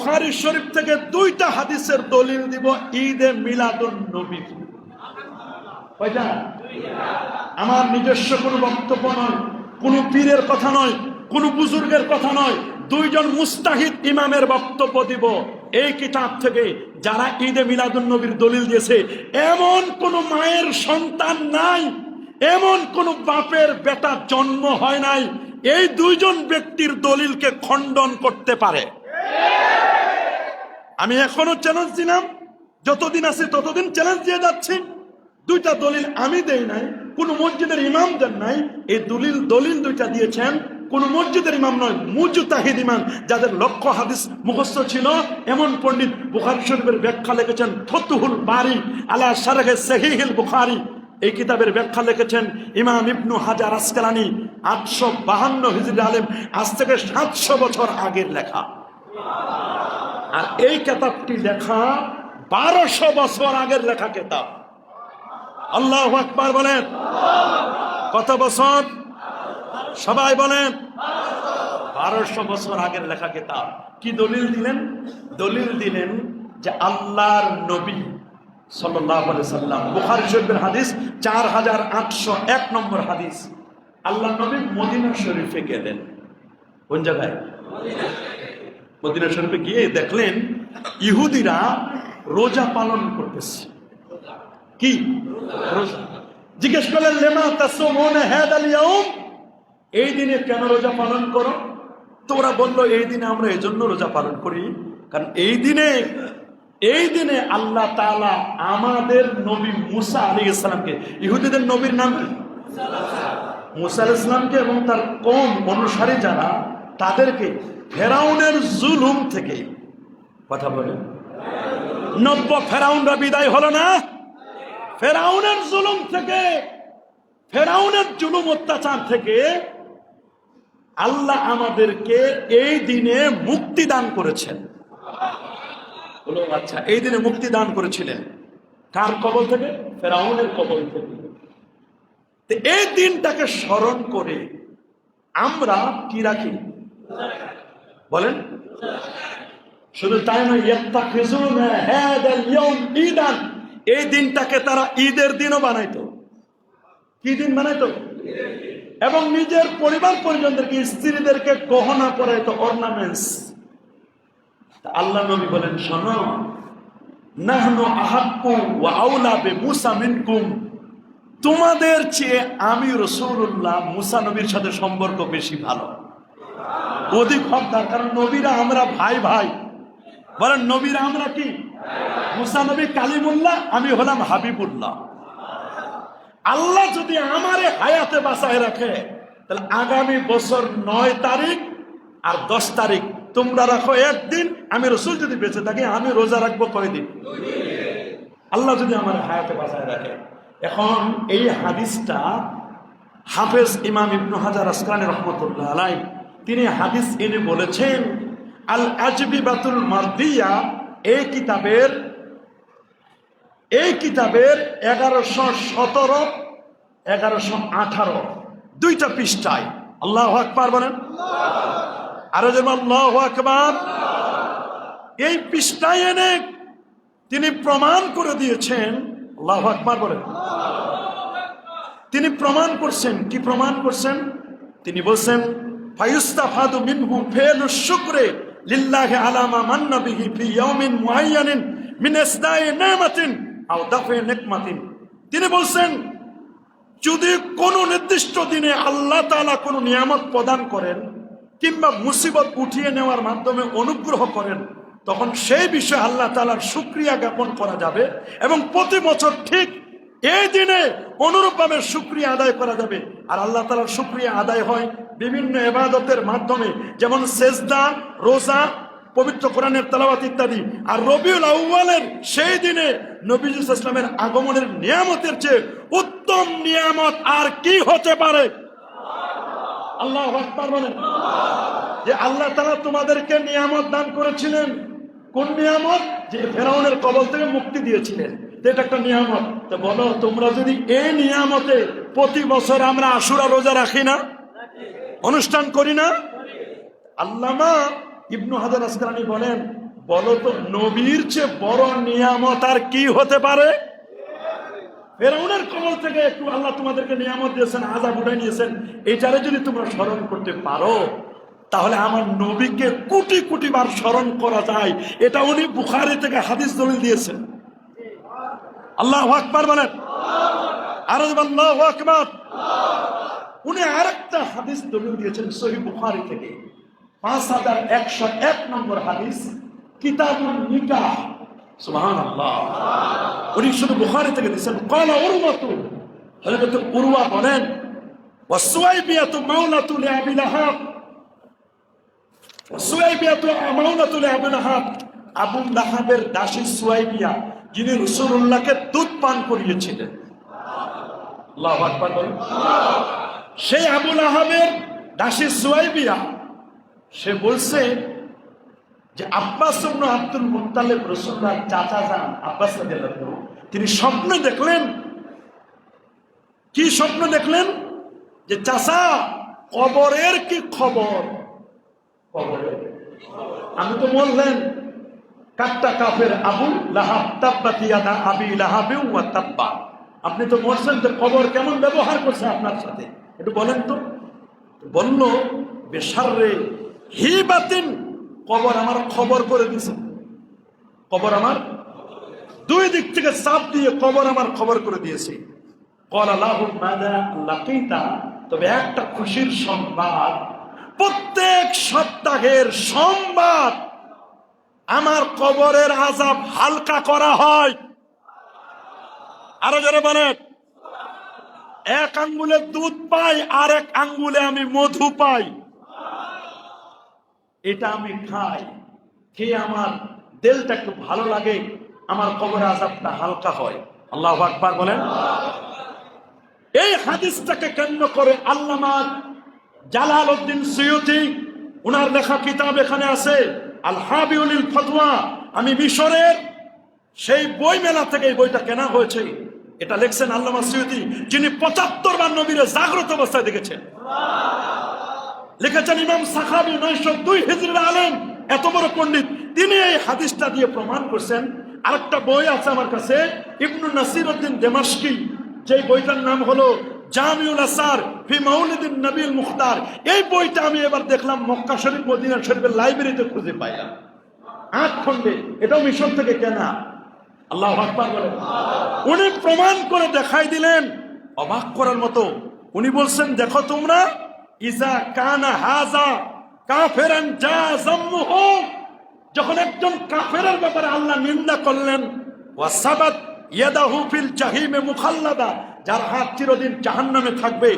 বুখারি শরীফ থেকে দুইটা হাদিসের দলিল দিব, ঈদে মিলাদুন নবী। কয়টা? আমার নিজস্ব কোনো বক্তব্য নয়, কোনো পীরের কথা নয়, কোনো বুজুর্গের কথা নয়, দুইজন মুস্তাহিদ ইমামের বক্তব্য দিব। এই কিতাব থেকে যারা ঈদে মিলাদুন নবীর দলিল দিয়েছে, এমন কোন মায়ের সন্তান নাই, এমন কোন বাপের বেটা জন্ম হয় নাই, এই দুইজন ব্যক্তির দলিলকে খণ্ডন করতে পারে। আমি এখনও চ্যালেঞ্জ দিলাম। যতদিন আছে ততদিন চ্যালেঞ্জ দিয়ে যাচ্ছি। দুইটা দলিল আমি দেই নাই, কোন মসজিদের ইমাম দেন নাই। এই দলিল দলিল দুইটা দিয়েছেন। কোন মসজিদের ইমাম নয়, মুজতাহিদ ইমাম, যাদের লক্ষ্য হাদিস মুখস্থ ছিল। এমন পণ্ডিত বুখারি শরীফের ব্যাখ্যা লিখেছেন, ফতুহুল বারি আলা শারহে সহিহিল বুখারি। এই কিতাবের ব্যাখ্যা লিখেছেন ইমাম ইবনু হাজার আসকালানি, আটশো বাহান্ন হিজরি আলেম, আজ থেকে সাতশো বছর আগের লেখা। আর এই কেতাবটি লেখা বারোশো বছর আগের লেখা কেতাব। আল্লাহ আকবার বলেন। কত বছর? সবাই বলেন। বারোশো বছর আগের লেখা কেতাব। কি দলিল দিলেন? দলিল দিলেন যে আল্লাহর নবী সাল্লাম। বুখারি শরীফের হাদিস চার হাজার আটশো এক নম্বর হাদিস। আল্লাহ নবী মদিনা শরীফে গেলেন। কোন জায়গায়? মদিনা শরীফে গিয়ে দেখলেন ইহুদিরা রোজা পালন করতেছে। কি? জিজ্ঞেস করলেন, লেমা তাসমুনা হাদাল ইয়াউম? এই দিনে কেন রোজা পালন করো? তোমরা বলল, এই দিনে আমরা এই জন্য রোজা পালন করি। কারণ এই দিনে এই দিনে আল্লাহ তাআলা আমাদের নবী মুসা আলী ইসলামকে ইহুদিদের নবীর নাম? মুসা আলাইহিস ইসলামকে এবং তার কম অনুসারী যারা, তাদেরকে ফেরাউনের জুলুম থেকে। কথা বলেন। নব্য ফেরাউনরা বিদায় হলো না? ফেরাউনের জুলুম থেকে, ফেরাউনের জুলুম অত্যাচার থেকে আল্লাহ আমাদেরকে এই দিনে মুক্তি দান করেছেন। আচ্ছা এই দিনে মুক্তি দান করেছিলেন। কার কবল থেকে? ফেরাউনের কবল থেকে। এই দিনটাকে স্মরণ করে আমরা কি রাখি? বলেন। শুধু তাই নয় এই দিনটাকে তারা ঈদের দিনও বানাইতো। কি দিন বানাইতো? এবং নিজের পরিবার পরিজনদেরকে, স্ত্রীদেরকে গহনা পরাইতো অর্নামেন্টস আল্লাহ নবী বলেন, শোনো বে তোমাদের চেয়ে আমি রসুল্লাহ মুসা নবীর সাথে সম্পর্ক বেশি ভালো। অধিক হকদার কারণ নবীরা আমরা ভাই ভাই। বলেন, নবীরা আমরা কি? মুসা নবী কালিমুল্লাহ, আমি হলাম হাবিবুল্লাহ। আল্লাহ যদি আমারে হায়াতে বাঁচায় রাখে, তাহলে আগামী বছর নয় তারিখ আর দশ তারিখ, তোমরা রাখো একদিন, আমি রসুল যদি বেঁচে থাকি, আমি রোজা রাখব কয়দিন? আল্লাহ যদি আমার হায়াতে বাঁচায় রাখে। এখন এই হাদিসটা হাফেজ ইমাম ইবনু হাজার আসকানি রহমতুল্লাহ আলাই তিনি হাদিস এনে বলেছেন, আল আজবি বাতুল মার্দিয়া এই কিতাবের এই কিতাবের এগারোশো সতেরো, এগারোশো আঠারো, দুইটা পৃষ্ঠায়। আল্লাহ আকবার বলেন। আরও যেমন আল্লাহ আকবার। এই পৃষ্ঠায় এনে তিনি প্রমাণ করে দিয়েছেন। আল্লাহ আকবার বলেন। তিনি প্রমাণ করছেন। কি প্রমাণ করছেন? তিনি বলছেন ফায়ুস্তাফাদু মিনহু, ফেলু শুকরে, লিল্লাহি আলামা মান্না বিহি ফি ইয়াউমিন মুআয়্যানিন মিন ইসদাই নিমাতিন আও দাফে নিকমাতিন। তিনি বলছেন, যদি কোন নির্দিষ্ট দিনে আল্লাহ তাআলা কোন নিয়ামত প্রদান করেন কিংবা মুসিবত উঠিয়ে নেওয়ার মাধ্যমে অনুগ্রহ করেন, তখন সেই বিষয়ে আল্লাহ তাআলার শুক্রিয়া জ্ঞাপন করা যাবে এবং প্রতি বছর ঠিক এই দিনে অনুরূপভাবে শুক্রিয়া আদায় করা যাবে। আর আল্লাহ তালার শুক্রিয়া আদায় হয় বিভিন্ন এবাদতের মাধ্যমে, যেমন সেজদা, রোজা, পবিত্র কোরআনের তালাবাত ইত্যাদি। আর রবিউল আউ্বালের সেই দিনে নবীজ ইসলামের আগমনের নিয়ামতের চেয়ে উত্তম নিয়ামত আর কি হতে পারে? আল্লাহ বলেন। যে আল্লাহ তালা তোমাদেরকে নিয়ামত দান করেছিলেন। কোন নিয়ামত? যে ফেরাউনের কবল থেকে মুক্তি দিয়েছিলেন। এটা একটা নিয়ামত। তো বলো, তোমরা যদি এই নিয়ামতে প্রতি বছর আমরা আশুরা রোজা রাখি না, অনুষ্ঠান করি না? আল্লামা ইবনু হাজার আসকালানি বলেন, বলো তো, নবীর চেয়ে বড় নিয়ামত আর কি হতে পারে? ফেরাউনের কবল থেকে একটু আল্লাহ তোমাদেরকে নিয়ামত দিয়েছেন আজাব উঠে নিয়েছেন। এইটারে যদি তোমরা স্মরণ করতে পারো, তাহলে আমার নবীকে কোটি কোটি বার স্মরণ করা যায়। এটা উনি বুখারি থেকে হাদিস দলিল দিয়েছেন। আল্লাহ আকবার বলেন। আরও আল্লাহ আকবার। উনি আরেকটা হাদিস দলিল দিয়েছেন সহি বুখারি থেকে। পাঁচ হাজার একশো এক নম্বর হাদিস কিতাবুল নিকাহ। সুবহানাল্লাহ। উনি শুধু বুখারি থেকে দিয়েছেন। কলা উরওয়াতু। হযরত উরওয়া বলেন ওয়াসুয়াইবিয়াতু মাওলাতু লিআবি লাহাব। ওয়াসুয়াইবিয়াতু মাওলাতু লিআবি লাহাব। আবু লাহাবের দাসী সুয়াইবিয়া, যিনি রাসূলুল্লাহকে দুধ পান করিয়েছিলেন। সেই আবুল লাহাবের দাসী সুয়াইবিয়া, সে বলছে যে, আব্বাস আব্দুল মুত্তালিব রাসূলুল্লাহ চাচা যান, আব্বাস তিনি স্বপ্নে দেখলেন। কি স্বপ্ন দেখলেন? যে, চাচা, কবরের কি খবর? কবরের? আমি তো বললেন কাট্টা কাফের আবু লাহাব তাব্বাতি ইয়াদা আবি লাহাবি ওয়া আপনি তো যে কবর কেমন ব্যবহার করছে আপনার সাথে? একটু বলেন তো। বলল বেসারে হি বাতিন, কবর আমার খবর করে দিছে। কবর আমার দুই দিক থেকে চাপ দিয়ে কবর আমার খবর করে দিয়েছে। তবে একটা খুশির সংবাদ, প্রত্যেক সপ্তাহের সোমবার আমার কবরের আজাব হালকা করা হয়। আরও যারা বলেন। এক আঙ্গুলে দুধ পাই আর এক আঙ্গুলে আমি মধু পাই। এটা আমি খাই। খেয়ে আমার দিলটা একটু ভালো লাগে, আমার কবর আজাবটা হালকা হয়। আল্লাহ আকবার বলেন। এই হাদিসটাকে কেন্দ্র করে আল্লামা জালাল উদ্দিন সৈয়দি উনার লেখা কিতাব এখানে আছে। আল হাবিউল ফতোয়া আমি মিশরের সেই বই মেলা থেকে এই বইটা কেনা হয়েছে। এটা লেখছেন আল্লামা সৈয়দি যিনি পঁচাত্তর বার নবীরে জাগ্রত অবস্থায় দেখেছেন। লিখেছেন ইমাম সাখাবি নয়শো দুই হিজরির আলেম, এত বড় পণ্ডিত। তিনি এই হাদিসটা দিয়ে প্রমাণ করছেন। আরেকটা বই আছে আমার কাছে, ইবনু নাসির উদ্দিন দেমাশকি যে বইটার নাম হলো নবীল মুখতার। এই বইটা আমি এবার দেখলাম লাইব্রেরিতে খুঁজে থেকে কেনা। আল্লাহ উনি প্রমাণ করে দেখাই দিলেন, অবাক করার মতো। উনি বলছেন, দেখো তোমরা, ইজা কানা হাজা কাফেরান যা যখন একজন কাফেরের ব্যাপারে আল্লাহ নিন্দা করলেন ওয়াসাবাত ফিল জাহিমে মুখাল্লাদা। যার হাত চিরদিন থাকবে।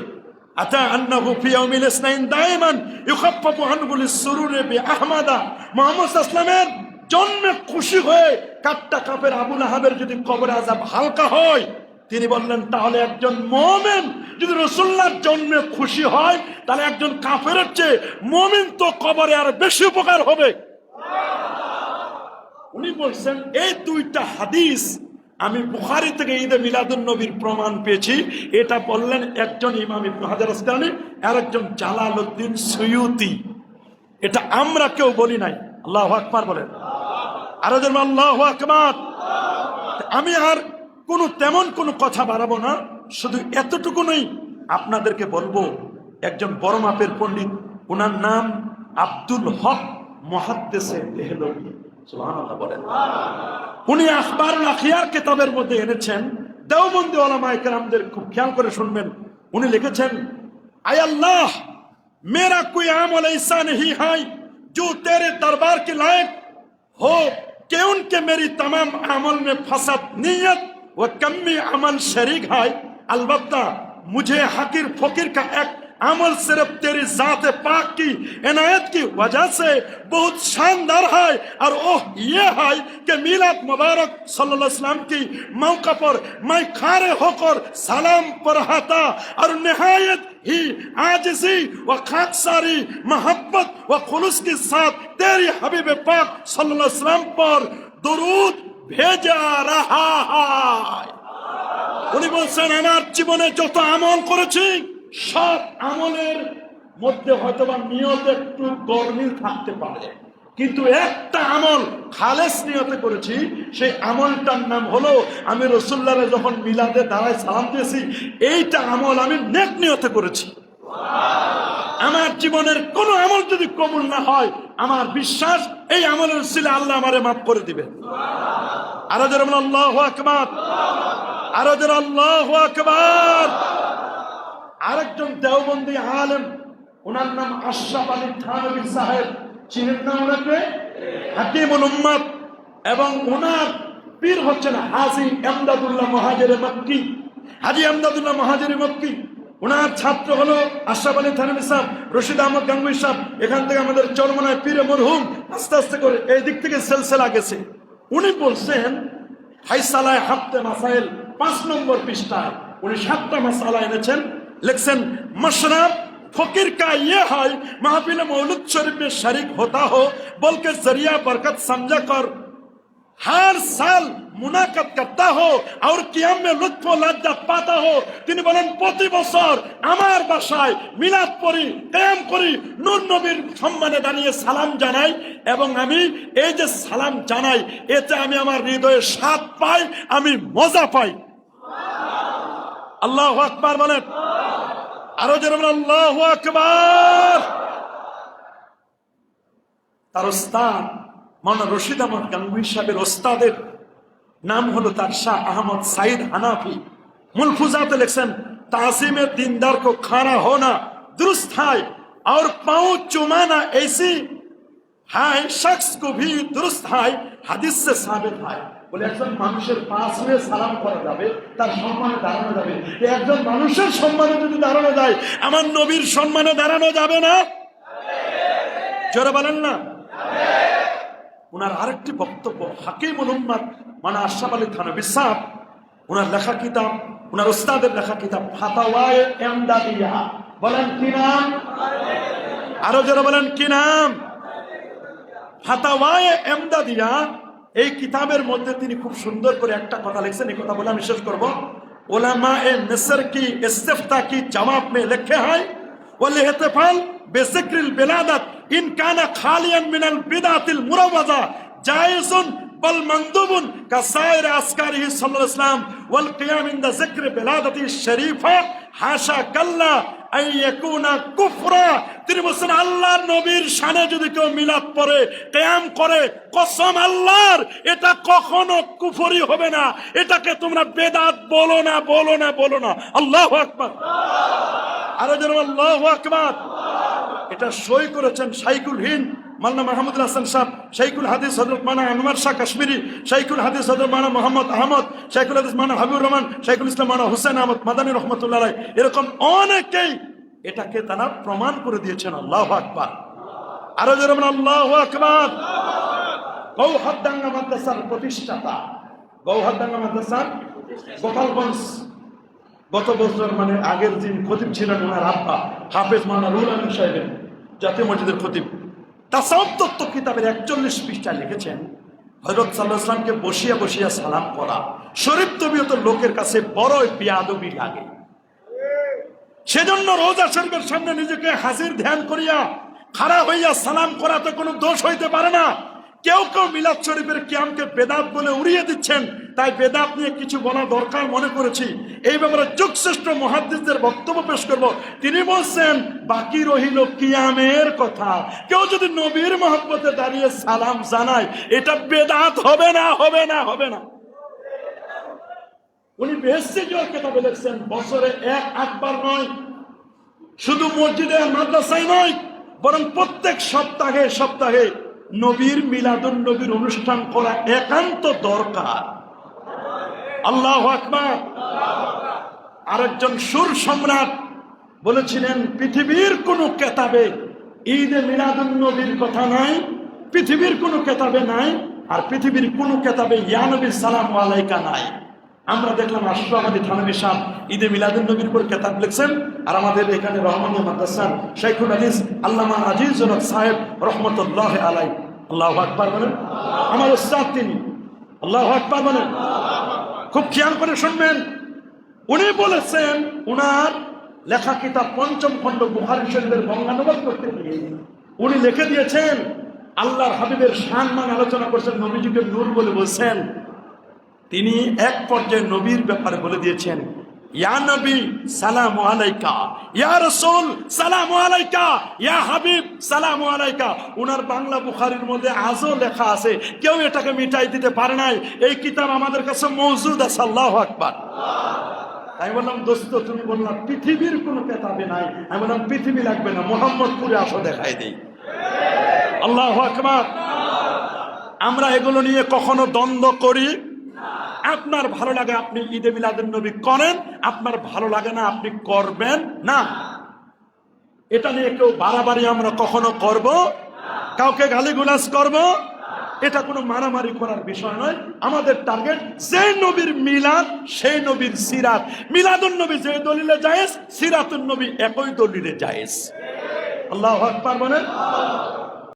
লিসসুরুরি বিআহমাদা। মুহাম্মদ সাল্লামের জন্মে খুশি হয়ে কাট্টা কাপের আবু লাহাবের যদি কবরে আজাব হালকা হয়, তিনি বললেন, তাহলে একজন মোমেন যদি রসুল্লার জন্মে খুশি হয়, তাহলে একজন কাফের চেয়ে মোমিন তো কবরে আর বেশি উপকার হবে। উনি বলছেন, এই দুইটা হাদিস আমি বুখারি থেকে ঈদে মিলাদুন নবীর প্রমাণ পেয়েছি। এটা বললেন একজন ইমাম ইবনু হাজার আর একজন জালাল উদ্দিন এটা আমরা কেউ বলি নাই। আল্লাহ আকবার বলেন। আরও যেন আল্লাহ আকবার। আমি আর কোনো তেমন কোনো কথা বাড়াবো না। শুধু এতটুকুনই আপনাদেরকে বলব, একজন বড় মাপের পণ্ডিত, ওনার নাম আব্দুল হক মহাদ্দেশে সুবহানাল্লাহ বলেন উনি আখবার লাখিয়ার কিতাবের মধ্যে এনেছেন দেওবন্দি ওলামা একরামদের খুব খেয়াল করে শুনবেন উনি লিখেছেন আয় আল্লাহ मेरा कोई अमल ऐसा नहीं है जो तेरे दरबार के लायक हो कि उनके मेरी तमाम अमल में फसद नीयत व कमी अमल शरीक है अलबत्ता मुझे हकीर फकीर का एक अमल सिर्फ तेरी जात पाक की इनायत की वजह से बहुत शानदार है और ओह ये है कि मिलाद मुबारक सल्लल्लाहु अलैहि वसल्लम की मौका पर मैं खारे होकर सलाम पढ़ाता और निहायत ही आजिजी व खाकसारी मोहब्बत व खुलूस के साथ तेरी हबीब पाक सल्लल्लाहु अलैहि वसल्लम पर दुरूद भेजा रहा है উনি বলছেন আমার জীবনে যত আমল করেছি সব আমলের মধ্যে হয়তো বা নিয়ত একটু গরমিল থাকতে পারে। কিন্তু একটা আমল খালেস নিয়তে করেছি, সেই আমলটার নাম হলো, আমি রসুল্লারে যখন মিলাদে দাঁড়ায় সালাম দিয়েছি, এইটা আমল আমি নেক নিয়তে করেছি। আমার জীবনের কোন আমল যদি কবুল না হয়, আমার বিশ্বাস এই আমলের ছিল আল্লাহ আমারে মাফ করে দিবে আরও যারা আল্লাহ আকবার। আরও যারা আল্লাহ আকবার। আরেকজন দেওবন্দি আলেম, ওনার নাম আশরাফ আলী থানবী সাহেব। চিনেন না ওনাকে হাকিমুল উম্মাদ। এবং ওনার পীর হচ্ছেন হাজি এমদাদুল্লাহ মহাজের মক্কি। হাজি এমদাদুল্লাহ মহাজের মক্কি। ওনার ছাত্র হলো আশরাফ আলী থানবী সাহেব, রশিদ আহমদ গাঙ্গুই সাহেব। এখান থেকে আমাদের চরমনায় পীরে মরহুম আস্তে আস্তে করে এই দিক থেকে সেলসেলা গেছে। উনি বলছেন, হাইসালায় হাফতে মাসাইল পাঁচ নম্বর পৃষ্ঠায় উনি সাতটা মাসালা এনেছেন। लिखसन मशरब फकीर का ये है महफिल मौलूद शरीफ में शरीक होता हो बोल के जरिया बरकत समझा कर हर साल মুনাকাত করতা হো আর কিয়াম মে লুৎফ লজ্জা পাতা হো তিনি বলেন প্রতি বছর আমার বাসায় মিলাদ পড়ি কেয়াম করি নূর নবীর সম্মানে দাঁড়িয়ে সালাম জানাই এবং আমি এই যে সালাম জানাই এতে আমি আমার হৃদয়ে স্বাদ পাই আমি মজা পাই আল্লাহ আকবার বলেন আরো যেরকম আল্লাহ আকবার তার ওস্তাদ মাওলানা রশিদ আহমদ গাঙ্গুই সাহেবের ওস্তাদের নাম হলো তার শাহ আহমদ সাইদ হানাফি मुलफुजात लिखसन तासीम दीनदार को खाना होना दुरुस्त है और पाँव चुमाना ऐसी है शख्स को भी दुरुस्त है হাদিস সে সাবিত হয় বলে একজন মানুষের পাশ সালাম করা যাবে, তার সম্মানে দাঁড়ানো যাবে। একজন মানুষের সম্মানে যদি দাঁড়ানো যায়, আমার নবীর সম্মানে দাঁড়ানো যাবে না? জোরে বলেন না। ওনার আরেকটি বক্তব্য, হাকিমুল উম্মাদ মানে আশরাফ আলী থানবী সাহেব ওনার লেখা কিতাব, ওনার উস্তাদের লেখা কিতাব, ফাতাওয়ায়ে এমদাদিয়া বলেন কি নাম? আরও যারা বলেন কি নাম? ফাতাওয়ায়ে এমদাদিয়া এই কিতাবের মধ্যে তিনি খুব সুন্দর করে একটা কথা লিখছেন, এই কথা বলে আমি শেষ করব। ওলামা এ মিসর কি ইস্তেফতা কি জবাব মে লিখে হয়? বলে হেতেফাল বেসিক্রিল বেলাদত ইনকানা খালিয়ান মিনাল বিদাতিল মুরাওয়াজা জায়েজুন বল মন্দুবুন কা সাইর আসকারিহি ওয়াল কিয়াম ইন দা জিক্র বেলাদতি শরীফা হাশা কাল্লা কুফরা। তিনি বলছেন নবীর যদি কেউ মিলাপ করে আল্লাহর, এটা কখনো কুফরি হবে না। এটাকে তোমরা না না, বলো না। আল্লাহ যেন আল্লাহ এটা সই করেছেন সাইকুল হিন্দ। মাল্লা মাহমুদুল হাসান সাহ শাইকুল হাদিস হজরত মানা আনোয়ার শাহ কাশ্মীরি শাইকুল হাদিস হজরত মানা মোহাম্মদ আহমদ শাইকুল হাদিস মানা হাবিবুর রহমান শাইকুল ইসলাম মানা হুসেন আহমদ মাদানী রহমতুল্লাহ। এরকম অনেকেই এটাকে তারা প্রমাণ করে দিয়েছেন, আল্লাহ আকবার। আরও যেরকম আল্লাহ আকবার। গৌহাদ্দাঙ্গা মাদ্রাসার প্রতিষ্ঠাতা গৌহাদ্দাঙ্গা মাদ্রাসার গোপালগঞ্জ। গত বছর মানে আগের দিন খতিব ছিলেন ওনার আব্বা, হাফেজ মানা রুল আলম সাহেবের জাতীয় মসজিদের খতিব। তাসাউদ তত্ত্ব কিতাবের একচল্লিশ পৃষ্ঠা লিখেছেন হজরত সাল্লাহ বসিয়া বসিয়া সালাম করা। শরীফ তবিয়ত লোকের কাছে বড় বিয়াদবি লাগে। সেজন্য রোজা শরীফের সামনে নিজেকে হাজির ধ্যান করিয়া খারাপ হইয়া সালাম করা তো কোনো দোষ হইতে পারে না। কেউ কেউ মিলাদ শরীফের কিয়ামকে বেদাত বলে উড়িয়ে দিচ্ছেন। তাই বেদাত নিয়ে কিছু বলা দরকার মনে করেছি। এই ব্যাপারে যুগশ্রেষ্ঠ মহাদ্দিসদের বক্তব্য পেশ করব। তিনি বলছেন, বাকি রহিল কিয়ামের কথা। কেউ যদি নবীর মহব্বতে দাঁড়িয়ে সালাম জানায়, এটা বেদাত হবে না হবে না হবে না। উনি বেহেস্তে জোর কেতাবে লিখছেন, বছরে এক একবার নয়। শুধু মসজিদে মাদ্রাসায় নয়, বরং প্রত্যেক সপ্তাহে সপ্তাহে নবীর মিলাদুন নবীর অনুষ্ঠান করা একান্ত দরকার। আল্লাহ আকবার। আরেকজন সুর সম্রাট বলেছিলেন, পৃথিবীর কোন কেতাবে ঈদে মিলাদুন নবীর কথা নাই, পৃথিবীর কোন কেতাবে নাই, আর পৃথিবীর কোন কেতাবে ইয়ানবী সালাম আলাইকা নাই। আমরা দেখলাম আশরাফ আমাদের থানবী সাহ ঈদে মিলাদুন নবীর উপর কেতাব লিখছেন। আর আমাদের এখানে রহমানিয়া মাদ্রাসার শেখুল আজিজ আল্লামা আজিজ সাহেব রহমতুল্লাহ আলাই আল্লাহ আকবার বলেন। আমার উস্তাদ তিনি। আল্লাহ আকবার বলেন। খুব খেয়াল করে শুনবেন। উনি বলেছেন, উনার লেখা কিতাব পঞ্চম খণ্ড বুহারি শরীফের বঙ্গানুবাদ করতে গিয়ে উনি লিখে দিয়েছেন, আল্লাহর হাবিবের শান মান আলোচনা করছেন, নবীজিকে নূর বলে বলছেন। তিনি এক পর্যায়ে নবীর ব্যাপারে বলে দিয়েছেন, ইয়া সালাম আলাইকা। সালাম ইয়া হাবিব, সালাম উনার বাংলা বুখারির মধ্যে আজও লেখা আছে, কেউ এটাকে দিতে পারে নাই। এই কিতাব আমাদের কাছে মৌজুদ আল্লাহ বললাম, দোস্ত, তুমি বললাম পৃথিবীর কোনো কেতাবে নাই। আমি বললাম, পৃথিবী লাগবে না, মোহাম্মদপুরে আসো, দেখাই দেই। আল্লাহ আকবার। আমরা এগুলো নিয়ে কখনো দ্বন্দ্ব করি আপনার ভালো লাগে আপনি ঈদে মিলাদুন নবী করেন, আপনার ভালো লাগে না আপনি করবেন না। এটা নিয়ে কেউ বাড়াবাড়ি আমরা কখনো করব? কাউকে গালিগুলাজ করব? এটা কোনো মারামারি করার বিষয় নয়। আমাদের টার্গেট যে নবীর মিলাদ, সেই নবীর সিরাত। মিলাদুন নবী যে দলিলে জায়েজ, সিরাতুন নবী একই দলিলে জায়েজ। আল্লাহ আকবার বলেন?